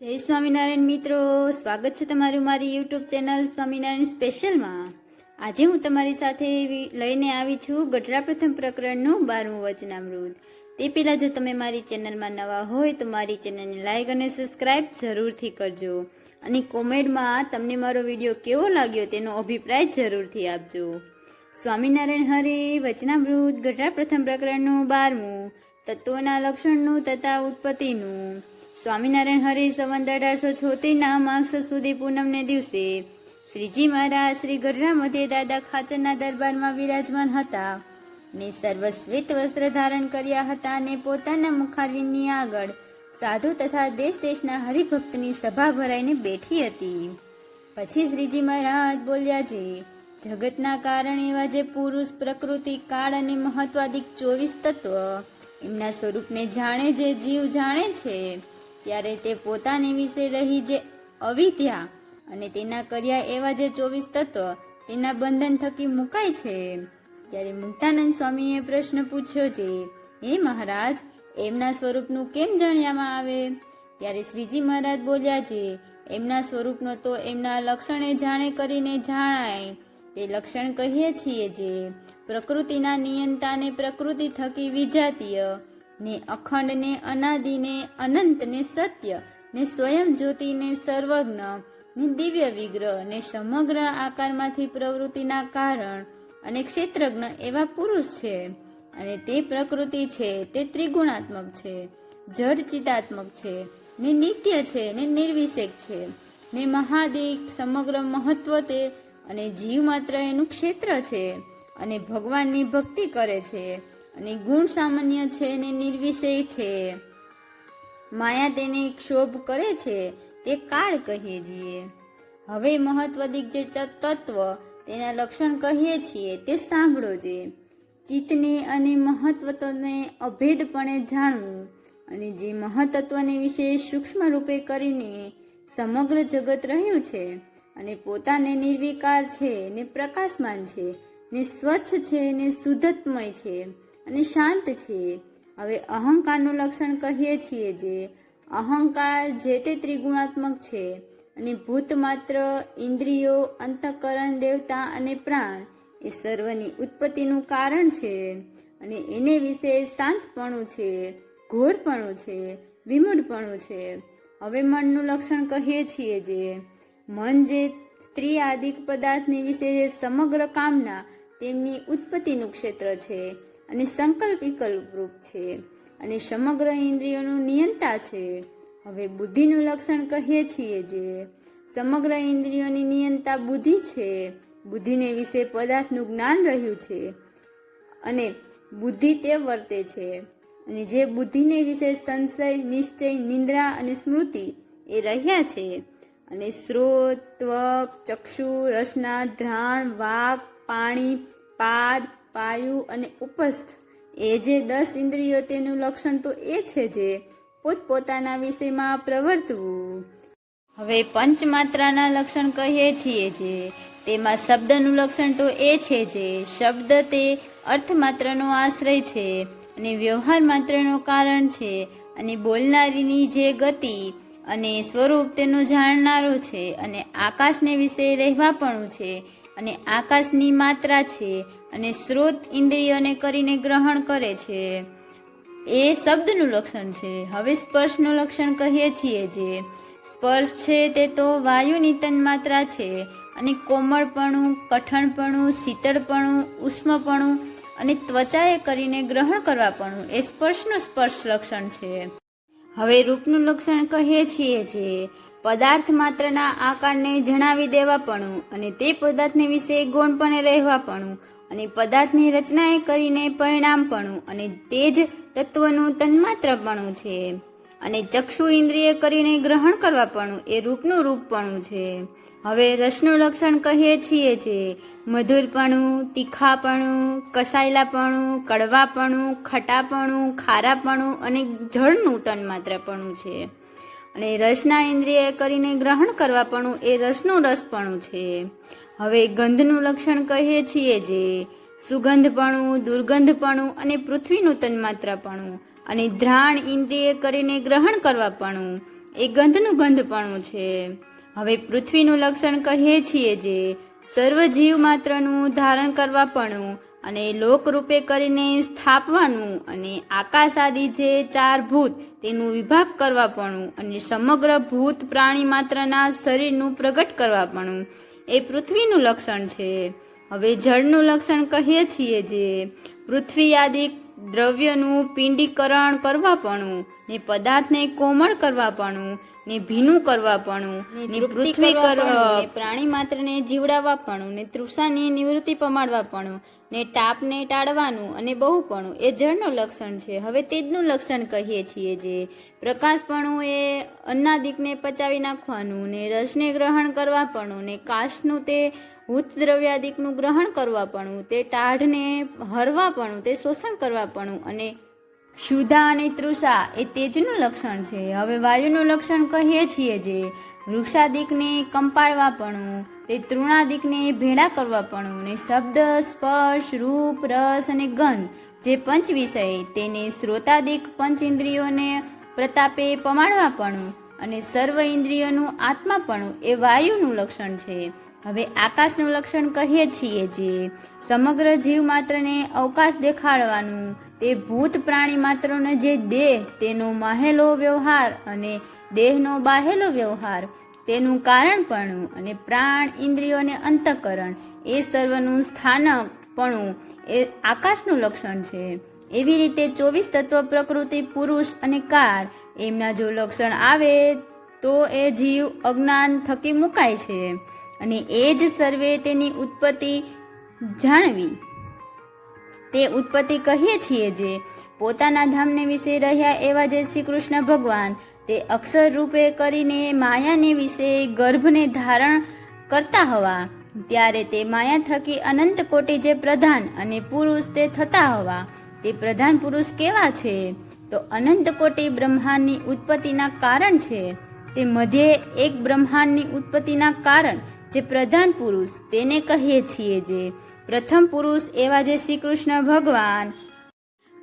જય સ્વામિનારાયણ મિત્રો. સ્વાગત છે તમારું મારી યુટ્યુબ ચેનલ સ્વામિનારાયણ સ્પેશિયલમાં. આજે હું તમારી સાથે લઈને આવી છું ગઢડા પ્રથમ પ્રકરણનું બારમું વચનામૃત. તે પહેલાં જો તમે મારી ચેનલમાં નવા હોય તો મારી ચેનલને લાઇક અને સબસ્ક્રાઇબ જરૂરથી કરજો. અને કોમેન્ટમાં તમને મારો વીડિયો કેવો લાગ્યો તેનો અભિપ્રાય જરૂરથી આપજો. સ્વામિનારાયણ હરે વચનામૃત ગઢડા પ્રથમ પ્રકરણનું બારમું. તત્વોના લક્ષણનું તથા ઉત્પત્તિનું. સ્વામિનારાયણ હરિ સંવંત અઢારસો છોતેરના માર્ક્સ સુધી પૂનમને દિવસે શ્રીજી મહારાજ શ્રી ગઢરા મધ્ય દાદા ખાચરના દરબારમાં વિરાજમાન હતા. ને સર્વશ્વેત વસ્ત્ર ધારણ કર્યા હતા અને પોતાના મુખારવિંદની આગળ સાધુ તથા દેશ દેશના હરિભક્તની સભા ભરાઈને બેઠી હતી. પછી શ્રીજી મહારાજ બોલ્યા છે જગતના કારણ એવા જે પુરુષ, પ્રકૃતિ, કાળ અને મહત્વાદિક ચોવીસ તત્વ, એમના સ્વરૂપને જાણે જે જીવ જાણે છે ત્યારે તે પોતાને વિશે રહી જે અવિદ્યા અને તેના કર્યા એવા જે ચોવીસ તત્વ, તેના બંધન થકી મુકાય છે. ત્યારે મુક્તાનંદ સ્વામીએ પ્રશ્ન પૂછ્યો છે, હે મહારાજ, એમના સ્વરૂપનું કેમ જાણ્યામાં આવે? ત્યારે શ્રીજી મહારાજ બોલ્યા છે, એમના સ્વરૂપનો તો એમના લક્ષણે જાણે કરીને જાણાય. તે લક્ષણ કહીએ છીએ જે પ્રકૃતિના નિયંતાને પ્રકૃતિ થકી વિજાતીય ને અખંડ ને અનાદિ ને અનંત ને સત્ય ને સ્વયં જ્યોતિ ને સર્વજ્ઞ ને દિવ્ય વિગ્રહ ને સમગ્ર આકારમાંથી પ્રવૃત્તિના કારણ અને ક્ષેત્રજ્ઞ એવા પુરુષ છે. અને તે પ્રકૃતિ છે, તે ત્રિગુણાત્મક છે, જડ ચિતાત્મક છે, ને નિત્ય છે, ને નિર્વિષેક છે. ને મહાદિક સમગ્ર મહત્વ તે અને જીવ માત્ર એનું ક્ષેત્ર છે અને ભગવાનની ભક્તિ કરે છે. અને ગુણ સામાન્ય છે ને નિર્વિષય છે. માયા તેને ક્ષોભ કરે છે, તે કાળ કહીએ છીએ. હવે મહત્વદિક જે તત્વ તેના લક્ષણ કહીએ છીએ, તે સાંભળો જે. ચિત્તને અને મહત્વને અભેદપણે જાણવું અને જે મહત્વને વિશે સૂક્ષ્મ રૂપે કરીને સમગ્ર જગત રહ્યું છે અને પોતાને નિર્વિકાર છે ને પ્રકાશમાન છે, ને સ્વચ્છ છે ને શુદ્ધત્મય છે. અને શાંત છે હવે અહંકારનું લક્ષણ કહીએ છીએ જે અહંકાર જે તે ત્રિગુણાત્મક છે અને ભૂત માત્ર, ઇન્દ્રિયો, અંતઃકરણ, દેવતા અને પ્રાણ એ સર્વની ઉત્પત્તિનું કારણ છે અને એને વિશે શાંતપણું છે, ઘોરપણું છે, વિમૂઢપણું છે. હવે મનનું લક્ષણ કહીએ છીએ જે મન જે સ્ત્રી આદિક પદાર્થની વિશે સમગ્ર કામના તેમની ઉત્પત્તિનું ક્ષેત્ર છે. અને સંકલ્પ વિકલ્પ રૂપ છે. અને સમગ્ર ઇન્દ્રિયોનું નિયંતા છે. હવે બુદ્ધિનું લક્ષણ કહીએ છીએ જે સમગ્ર ઇન્દ્રિયોની નિયંતા બુદ્ધિ છે. બુદ્ધિને વિશે પદાર્થનું જ્ઞાન રહ્યું છે. અને બુદ્ધિ તે વર્તે છે. અને જે બુદ્ધિને વિશે સંશય, નિશ્ચય, નિંદ્રા અને સ્મૃતિ એ રહ્યા છે. અને સ્રોત ત્વક ચક્ષુ, રસના, ધ્રાણ, વાક, પાણી, પાદ પાયુ અને ઉપસ્થ. એ જે દસ ઇન્દ્રિયો તેનું લક્ષણ તો એ છે જે પોતપોતાના વિષયમાં પ્રવર્તવું. હવે પંચમાત્રાના લક્ષણ કહીએ છીએ જે, તેમાં શબ્દનું લક્ષણ તો એ છે જે, શબ્દ તે અર્થ માત્રનો આશ્રય છે અને વ્યવહાર માત્રનો કારણ છે અને બોલનારીની જે ગતિ અને સ્વરૂપ તેનો જાણનારો છે અને આકાશને વિશે રહેવાપણું છે અને આકાશની માત્રા છે અને સ્રોત ઇન્દ્રિયોને કરીને ગ્રહણ કરે છે. એ શબ્દનું લક્ષણ છે. હવે સ્પર્શનું લક્ષણ કહીએ છીએ જે સ્પર્શ છે તે તો વાયુની તન્માત્રા છે અને કોમળપણું, કઠણપણું, શીતળપણું, ઉષ્મપણું અને ત્વચાએ કરીને ગ્રહણ કરવાપણું એ સ્પર્શનું સ્પર્શ લક્ષણ છે. હવે રૂપનું લક્ષણ કહીએ છીએ જે પદાર્થ માત્રના આકારને જણાવી દેવાપણું અને તે પદાર્થને વિશે ગૌણપણે રહેવાપણું અને પદાર્થની રચનાએ કરીને પરિણામપણું અને તે જ તત્વનું તન્માત્રપણું છે. અને ચક્ષુ ઇન્દ્રિય કરીને ગ્રહણ કરવાપણું એ રૂપનું રૂપપણું છે. હવે રસનું લક્ષણ કહીએ છીએ છે મધુરપણું તીખાપણું કસાયેલાપણું કડવાપણું ખટાપણું ખારાપણું અને જળનું તન્માત્રપણું છે. અને રસના ઇન્દ્રિય કરીને ગ્રહણ કરવાપણું એ રસનું રસપણું છે. હવે ગંધનું લક્ષણ કહીએ છીએ જે સુગંધપણું, દુર્ગંધપણું અને પૃથ્વીનું તન્માત્રાપણું અને ધ્રાણ ઇન્દ્રિય કરીને ગ્રહણ કરવાપણું એ ગંધનું ગંધપણું છે. હવે પૃથ્વીનું લક્ષણ કહીએ છીએ જે સર્વ જીવ માત્રનું ધારણ કરવાપણું અને લોકરૂપે કરીને સ્થાપવાનું અને આકાશ આદિ જે ચાર ભૂત તેનું વિભાગ કરવાપણું અને સમગ્ર ભૂત પ્રાણી માત્રના શરીરનું પ્રગટ કરવાપણું. એ પૃથ્વીનું લક્ષણ છે. હવે જળનું લક્ષણ કહીએ છીએ જે પૃથ્વી આદિ દ્રવ્યનું પિંડીકરણ કરવાપણું ને પદાર્થને કોમળ કરવાપણું ને ભીનું કરવાપણું ને પૃથ્વી પ્રાણી માત્રને જીવડાવવાપણું ને તૃષાની નિવૃત્તિ પમાડવાપણું ને તાપને ટાળવાનું અને બહુપણું એ જળનું લક્ષણ છે. હવે તેજનું લક્ષણ કહીએ છીએ જે પ્રકાશપણું એ અન્નાદિકને પચાવી નાખવાનું ને રસને ગ્રહણ કરવાપણું ને કાશનું તે હૂત દ્રવ્યાદિકનું ગ્રહણ કરવાપણું તે ટાઢને હરવાપણું તે શોષણ કરવાપણું અને શુધા અને તૃષા એ તેજનું લક્ષણ છે. હવે વાયુનું લક્ષણ કહીએ છીએ જે વૃક્ષાદિકને કંપાળવાપણું તે તૃણાદિકને ભેળા કરવાપણું અને શબ્દ, સ્પર્શ, રૂપ, રસ અને ગંધ જે પંચ વિષય તેને શ્રોતાદિક પંચ ઇન્દ્રિયોને પ્રતાપે પમાડવાપણું અને સર્વ ઇન્દ્રિયોનું આત્માપણું એ વાયુનું લક્ષણ છે. હવે આકાશનું લક્ષણ કહીએ છીએ જે સમગ્ર જીવ માત્રને અવકાશ દેખાડવાનું, તે ભૂત પ્રાણી માત્રનો જે દેહ, તેનો માહેલો વ્યવહાર અને દેહનો બાહેલો વ્યવહાર તેનું કારણપણું અને પ્રાણ ઇન્દ્રિયો અને અંતઃકરણ એ સર્વનું સ્થાનકપણું એ આકાશનું લક્ષણ છે. એવી રીતે ચોવીસ તત્વ પ્રકૃતિ, પુરુષ અને કાર એમના જો લક્ષણ આવે તો એ જીવ, અજ્ઞાન થકી મુકાય છે અને એ જ સર્વે તેની ઉત્પત્તિ જાણવી. તે ઉત્પત્તિ કહીએ છીએ જે પોતાના ધામને વિશે રહ્યા એવા જે શ્રી કૃષ્ણ ભગવાન તે અક્ષર રૂપે કરીને માયાને વિશે ગર્ભને ધારણ કરતા હવા. ત્યારે તે માયા થકી અનંત કોટી જે પ્રધાન અને પુરુષ તે થતા હવા. તે પ્રધાન પુરુષ કેવા છે? તો અનંત કોટી બ્રહ્માંડની ઉત્પત્તિના કારણ છે. તે મધ્યે એક બ્રહ્માંડની ઉત્પત્તિના કારણ જે પ્રધાન પુરુષ તેને કહીએ છીએ જે પ્રથમ પુરુષ એવા જે શ્રી કૃષ્ણ ભગવાન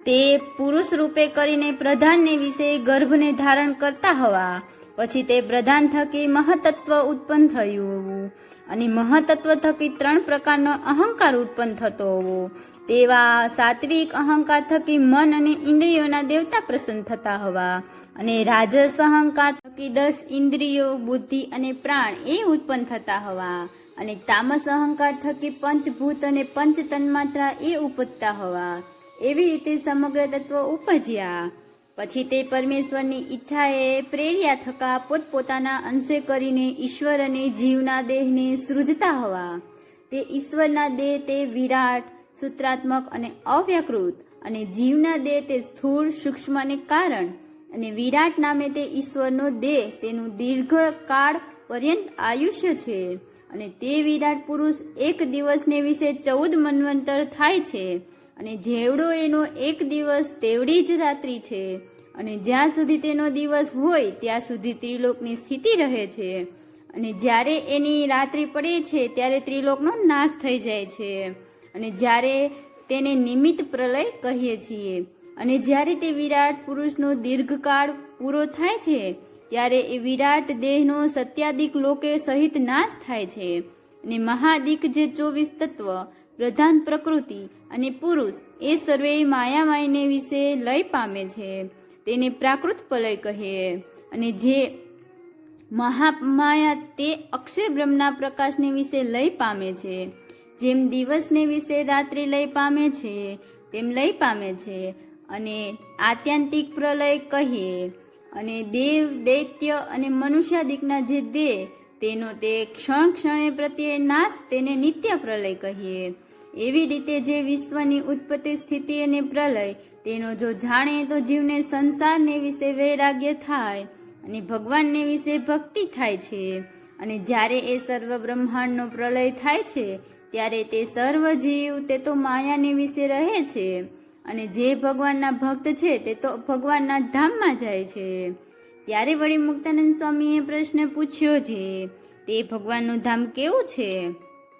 તે પુરુષ રૂપે કરીને પ્રધાનને વિશે ગર્ભને ધારણ કરતા હવા. પછી તે પ્રધાન થકી મહતત્વ ઉત્પન્ન થયું. હોવું અને મહતત્વ થકી ત્રણ પ્રકારનો અહંકાર ઉત્પન્ન થતો. હોવો તેવા સાત્વિક અહંકાર થકી મન અને ઇન્દ્રિયોના દેવતા પ્રસન્ન થતા હવા. અને રાજસ અહંકાર થકી દસ ઇન્દ્રિયો, બુદ્ધિ અને પ્રાણ એ ઉત્પન્ન થતા હવા. અને તામસ અહંકાર થકી પંચભૂત અને પંચ તન્માત્રા એ ઉપજતા હવા. એવી રીતે સમગ્ર તત્વ ઉપજ્યા. પછી તે પરમેશ્વરની ઈચ્છાએ પ્રેર્યા થકા પોતપોતાના અંશે કરીને ઈશ્વર અને જીવના દેહને સૃજતા હવા. તે ઈશ્વરના દેહ તે વિરાટ, સૂત્રાત્મક અને અવ્યાકૃત અને જીવના દેહ તે સ્થૂળ, સૂક્ષ્મ અને કારણ અને વિરાટ નામે તે ઈશ્વરનો દેહ તેનું દીર્ઘકાળ પર્યંત આયુષ્ય છે અને તે વિરાટ પુરુષ એક દિવસને વિશે ચૌદ મન્વંતર થાય છે. અને જેવડો એનો એક દિવસ તેવડી જ રાત્રિ છે, અને જ્યાં સુધી તેનો દિવસ હોય, ત્યાં સુધી ત્રિલોકની સ્થિતિ રહે છે. અને જ્યારે એની રાત્રિ પડે છે, ત્યારે ત્રિલોકનો નાશ થઈ જાય છે. અને જ્યારે તેને નિમિત્ત પ્રલય કહીએ છીએ, અને જ્યારે તે વિરાટ પુરુષનો દીર્ઘકાળ પૂરો થાય છે, ત્યારે એ વિરાટ દેહનો સત્યાદિક લોકે સહિત નાશ થાય છે. અને મહાદિક જે ચોવીસ તત્વ પ્રધાન પ્રકૃતિ અને પુરુષ એ સર્વે માયામાયને વિશે લય પામે છે. તેને પ્રાકૃત પલય કહે અને જે મહામાયા તે અક્ષય બ્રહ્મના પ્રકાશને વિશે લય પામે છે. જેમ દિવસને વિશે રાત્રિ લય પામે છે, તેમ લય પામે છે અને આત્યંતિક પ્રલય કહીએ અને દેવ દૈત્ય અને મનુષ્યાદિકના જે દેહ તેનો તે ક્ષણ ક્ષણે પ્રત્યે નાશ તેને નિત્ય પ્રલય કહીએ. એવી રીતે જે વિશ્વની ઉત્પત્તિ સ્થિતિ અને પ્રલય, તેનો જો જાણે તો જીવને સંસારને વિશે વૈરાગ્ય થાય અને ભગવાનને વિશે ભક્તિ થાય છે. અને જ્યારે એ સર્વ બ્રહ્માંડનો પ્રલય થાય છે, ત્યારે તે સર્વ જીવ તે તો માયાને વિશે રહે છે. અને જે ભગવાનના ભક્ત છે, તે તો ભગવાનના ધામમાં જાય છે. ત્યારે વળી મુક્તાનંદ સ્વામીએ પ્રશ્ન પૂછ્યો છે, તે ભગવાનનું ધામ કેવું છે?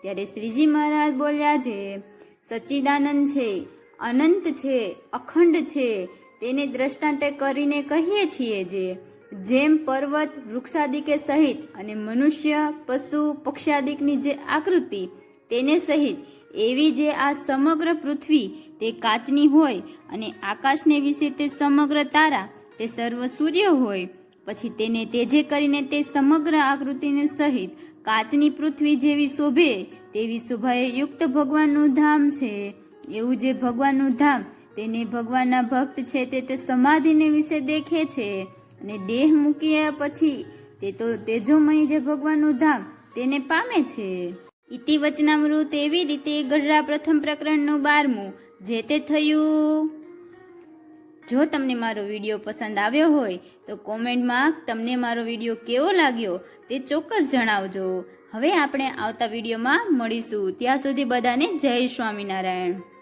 ત્યારે શ્રીજી મહારાજ બોલ્યા છે, સચ્ચિદાનંદ છે, અનંત છે, અખંડ છે, તેને દ્રષ્ટાંતે કરીને કહીએ છીએ જે, જેમ પર્વત વૃક્ષાદિકે સહિત અને મનુષ્ય, પશુ, પક્ષાદિકની જે આકૃતિ, તેને સહિત, એવી જે આ સમગ્ર પૃથ્વી તે કાચની હોય અને આકાશને વિશે તે સમગ્ર તારા તે સર્વ સૂર્ય હોય. પછી તેને તેજે કરીને તે સમગ્ર આકૃતિને સહિત કાચની પૃથ્વી જેવી શોભે તેવી શોભાએ યુક્ત ભગવાનનું ધામ છે. એવું જે ભગવાનનું ધામ તેને ભગવાનના ભક્ત છે તે તે સમાધિને વિશે દેખે છે. અને દેહ મૂક્યા પછી તે તો તેજોમય જે ભગવાનનું ધામ તેને પામે છે. ઇતિ વચનામૃત એવી રીતે ગઢડા પ્રથમ પ્રકરણનું બારમું. જે તે થયું? જો તમને મારો વીડિયો પસંદ આવ્યો હોય, તો કોમેન્ટમાં તમને મારો વીડિયો કેવો લાગ્યો તે ચોક્કસ જણાવજો. હવે આપણે આવતા વિડીયોમાં મળીશું. ત્યાં સુધી બધાને જય સ્વામિનારાયણ.